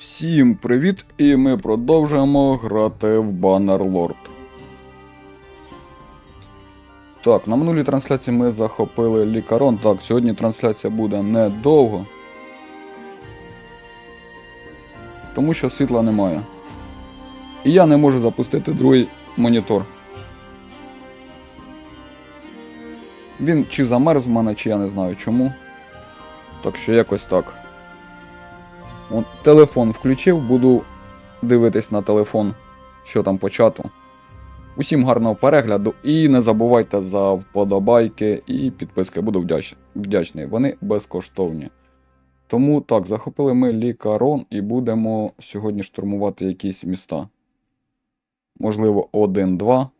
Всім привіт! І ми продовжуємо грати в Bannerlord. Так, на минулій трансляції ми захопили лікарон. Так, сьогодні трансляція буде недовго. Тому що світла немає. І я не можу запустити другий монітор. Він чи замерз в мене, чи я не знаю чому. Так що якось так. От телефон включив, буду дивитись на телефон, що там по чату. Усім гарного перегляду і не забувайте за вподобайки і підписки. Буду вдяч... вдячний. Вони безкоштовні. Тому так, захопили ми лікарон і будемо сьогодні штурмувати якісь міста. Можливо, один-два.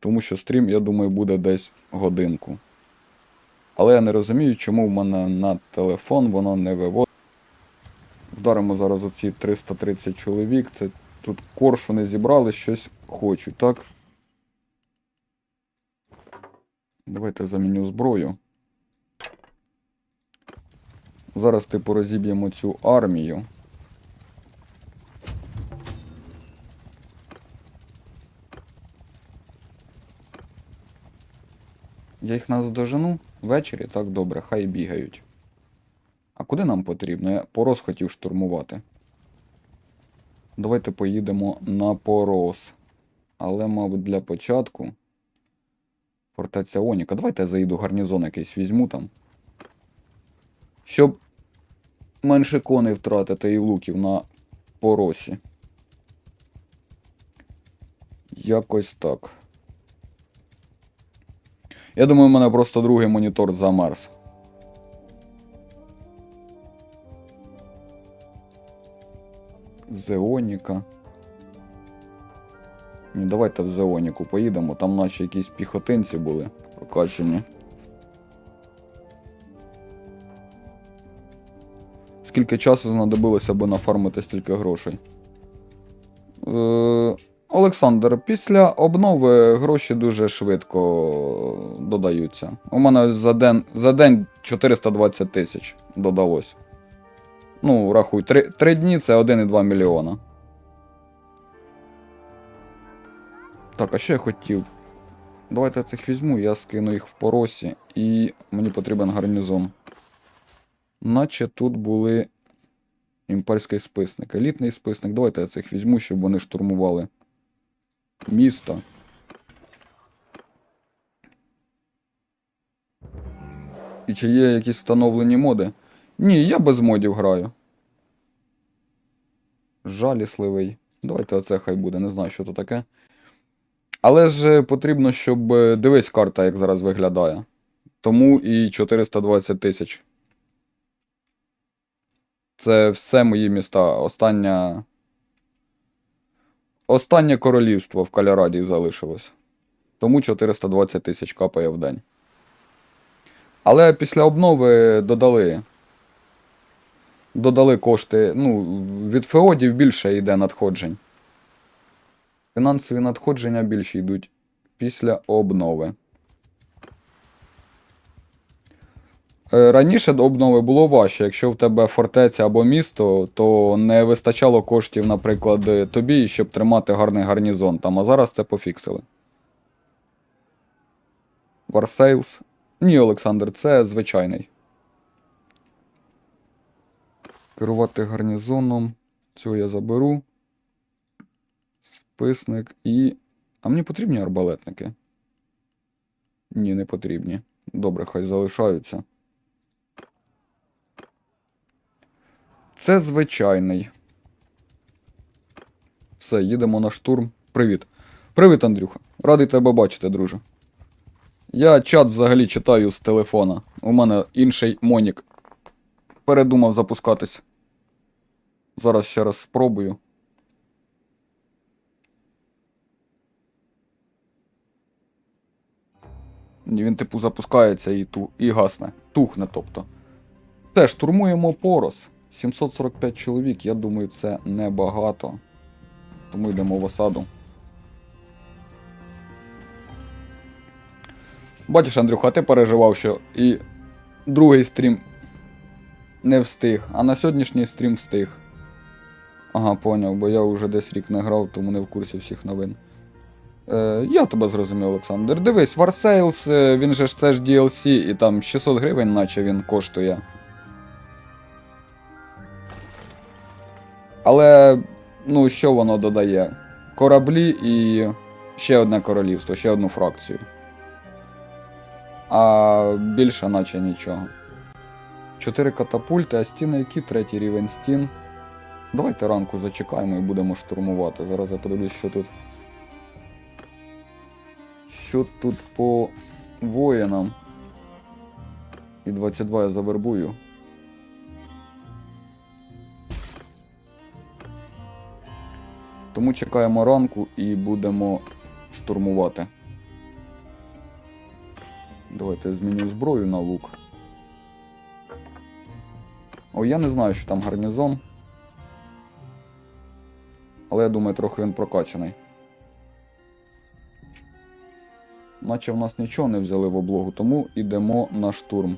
Тому що стрім, я думаю, буде десь годинку. Але я не розумію, чому в мене на телефон воно не виводить. Вдаримо зараз оці 330 чоловік. Це тут коршуни зібрали, щось хочуть, так? Давайте заміню зброю. Зараз, типу, розіб'ємо цю армію. Я їх наздожену ввечері, так добре, хай бігають. Куди нам потрібно? Я порос хотів штурмувати. Давайте поїдемо на порос. Але, мабуть, для початку. Фортеця Оніка. Давайте я заїду гарнізон якийсь візьму там. Щоб менше коней втратити і луків на поросі. Якось так. Я думаю, у мене просто другий монітор замерз. Зеоніка. Ні, давайте в Зеоніку поїдемо, там наче якісь піхотинці були прокачені. Скільки часу знадобилося, аби нафармити стільки грошей? Е, Олександр, після обнови гроші дуже швидко додаються. У мене за день, за день 420 тисяч додалось. Ну, рахуй, 3, 3 дні це 1,2 мільйона. Так, а що я хотів? Давайте я цих візьму, я скину їх в поросі, і мені потрібен гарнізон. Наче тут були імперський списник, елітний списник. Давайте я цих візьму, щоб вони штурмували місто. І чи є якісь встановлені моди? Ні, я без модів граю. Жалісливий. Давайте оце хай буде, не знаю, що то таке. Але ж потрібно, щоб е, дивись карта, як зараз виглядає. Тому і 420 тисяч. Це все мої міста. Остання. Останнє королівство в Каляраді залишилось. Тому 420 тисяч капає в день. Але після обнови додали. Додали кошти. Ну, від феодів більше йде надходжень. Фінансові надходження більше йдуть після обнови. Е, Раніше до обнови було важче. Якщо в тебе фортеця або місто, то не вистачало коштів, наприклад, тобі, щоб тримати гарний гарнізон там, а зараз це пофіксили. Варсейлс. Ні, Олександр, це звичайний. Керувати гарнізоном. Цього я заберу. Списник і. А мені потрібні арбалетники? Ні, не потрібні. Добре, хай залишаються. Це звичайний. Все, їдемо на штурм. Привіт. Привіт, Андрюха. Радий тебе бачити, друже. Я чат взагалі читаю з телефона. У мене інший Монік. Передумав запускатись. Зараз ще раз спробую. Він, типу, запускається і, ту, і гасне. Тухне, тобто. Те, штурмуємо порос. 745 чоловік, я думаю, це небагато. Тому йдемо в осаду. Бачиш, Андрюха, ти переживав, що і другий стрім не встиг, а на сьогоднішній стрім встиг. Ага, поняв, бо я вже десь рік не грав, тому не в курсі всіх новин. Е, я тебе зрозумів, Олександр. Дивись, Warsales, е, він же ж це ж DLC, і там 600 гривень, наче він коштує. Але, ну, що воно додає? Кораблі і ще одне королівство, ще одну фракцію. А більше наче нічого. Чотири катапульти, а стіни які? Третій рівень стін. Давайте ранку зачекаємо і будемо штурмувати. Зараз я подивлюсь, що тут. Що тут по воїнам? І 22 я завербую. Тому чекаємо ранку і будемо штурмувати. Давайте я зміню зброю на лук. О, я не знаю, що там гарнізон. Але я думаю, трохи він прокачаний. Наче в нас нічого не взяли в облогу, тому йдемо на штурм.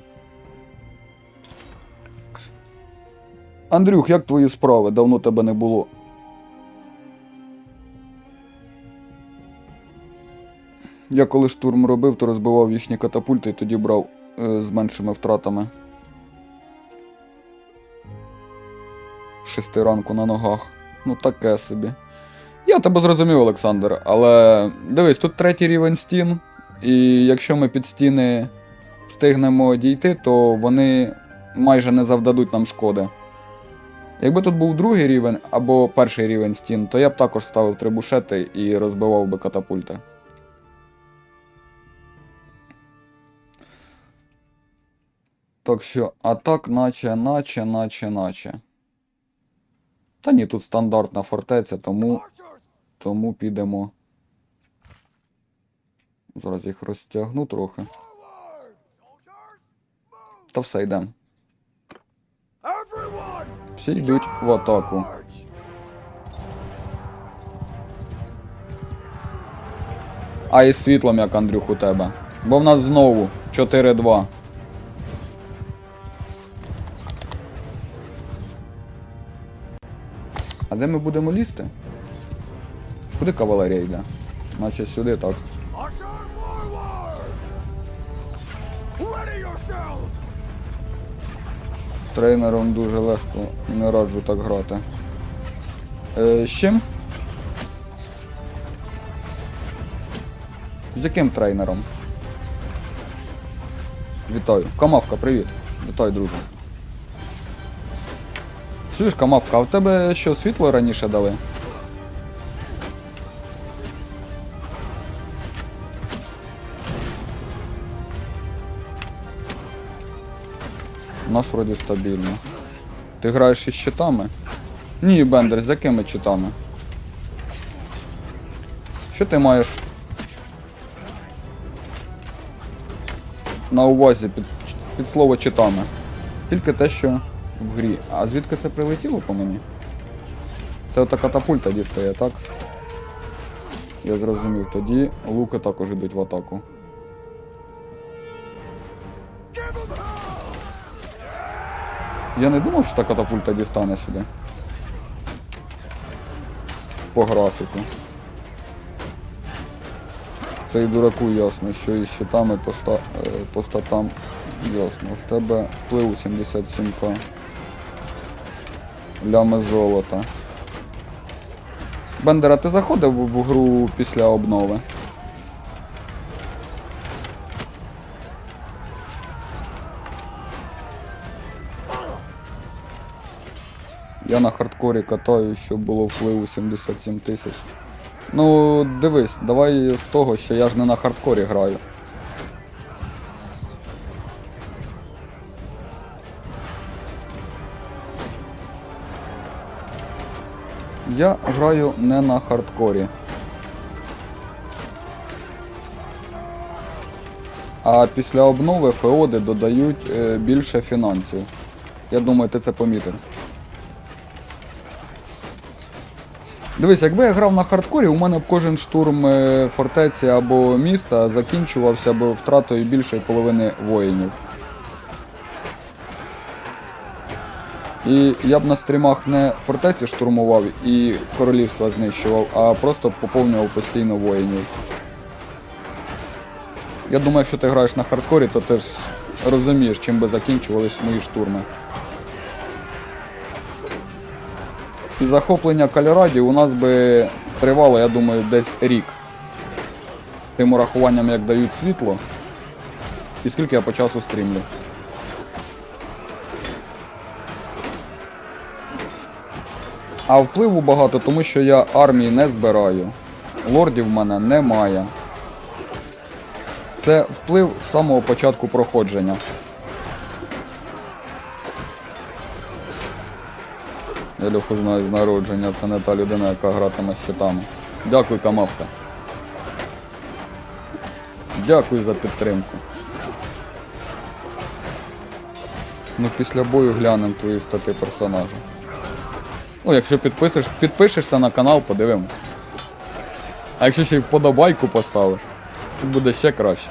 Андрюх, як твої справи? Давно тебе не було. Я коли штурм робив, то розбивав їхні катапульти і тоді брав е, з меншими втратами. Шести ранку на ногах. Ну таке собі. Я тебе зрозумів, Олександр, але дивись, тут третій рівень стін, і якщо ми під стіни встигнемо дійти, то вони майже не завдадуть нам шкоди. Якби тут був другий рівень або перший рівень стін, то я б також ставив трибушети і розбивав би катапульти. Так що, а так, наче, наче, наче, наче. Та ні, тут стандартна фортеця, тому, тому підемо. Зараз їх розтягну трохи. Та все йдемо. Всі йдуть в атаку. А із світлом, як Андрюх, у тебе. Бо в нас знову 4-2. Де ми будемо лізти? Куди кавалерія йде? Наче сюди, так. Трейнером дуже легко не раджу так грати. Е, з чим? З яким трейнером? Вітаю. Камавка, привіт. Вітаю, друже. Чуєш, Камавка, а в тебе що, світло раніше дали? У нас вроді стабільно. Ти граєш із щитами? Ні, Бендер, з якими читами? Що ти маєш на увазі під, під слово читами? Тільки те, що в грі. А звідки це прилетіло по мені? Це ота катапульта дістає, так? Я зрозумів. Тоді луки також йдуть в атаку. Я не думав, що та катапульта дістане сюди. По графіку. Цей дураку ясно, що із щитами е, по статам ясно. В тебе вплив 77к. Лями золота. Бендера, ти заходив в гру після обнови? Я на хардкорі катаю, щоб було впливу 77 тисяч. Ну, дивись, давай з того, що я ж не на хардкорі граю. Я граю не на хардкорі. А після обнови феоди додають е, більше фінансів. Я думаю, ти це помітив. Дивись, якби я грав на хардкорі, у мене б кожен штурм е, фортеці або міста закінчувався б втратою більшої половини воїнів. І я б на стрімах не фортеці штурмував і королівства знищував, а просто поповнював постійно воїнів. Я думаю, якщо ти граєш на хардкорі, то ти ж розумієш, чим би закінчувались мої штурми. І захоплення Кальраді у нас би тривало, я думаю, десь рік. Тим урахуванням, як дають світло. І скільки я по часу стрімлю. А впливу багато, тому що я армії не збираю. Лордів в мене немає. Це вплив з самого початку проходження. Я Льоху знаю з народження, це не та людина, яка гратиме з щитами. Дякую, Камавка. Дякую за підтримку. Ну після бою глянемо твої стати персонажа. Ну, якщо підписиш, підпишешся на канал, подивимось. А якщо ще й вподобайку поставиш, то буде ще краще.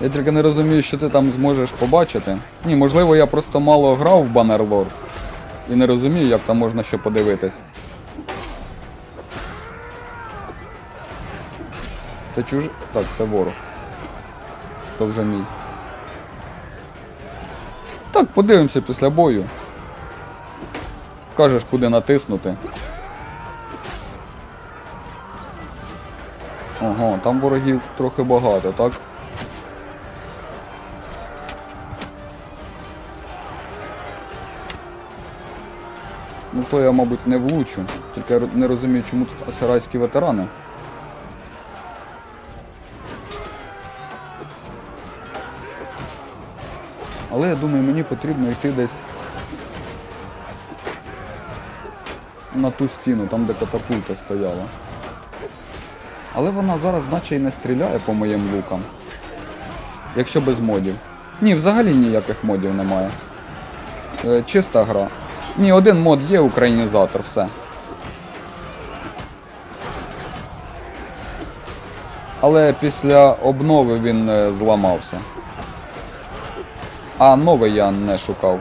Я тільки не розумію, що ти там зможеш побачити. Ні, можливо, я просто мало грав в Bannerlord і не розумію, як там можна ще подивитись. Це чуж... Так, це ворог. Це вже мій. Так, подивимося після бою. Скажеш, куди натиснути. Ого, там ворогів трохи багато, так? Ну то я, мабуть, не влучу. Тільки я не розумію, чому тут асирайські ветерани. Але я думаю, мені потрібно йти десь на ту стіну, там де катапульта стояла. Але вона зараз наче і не стріляє по моїм лукам. Якщо без модів. Ні, взагалі ніяких модів немає. Е, чиста гра. Ні, один мод є українізатор, все. Але після обнови він е, зламався. А новий я не шукав.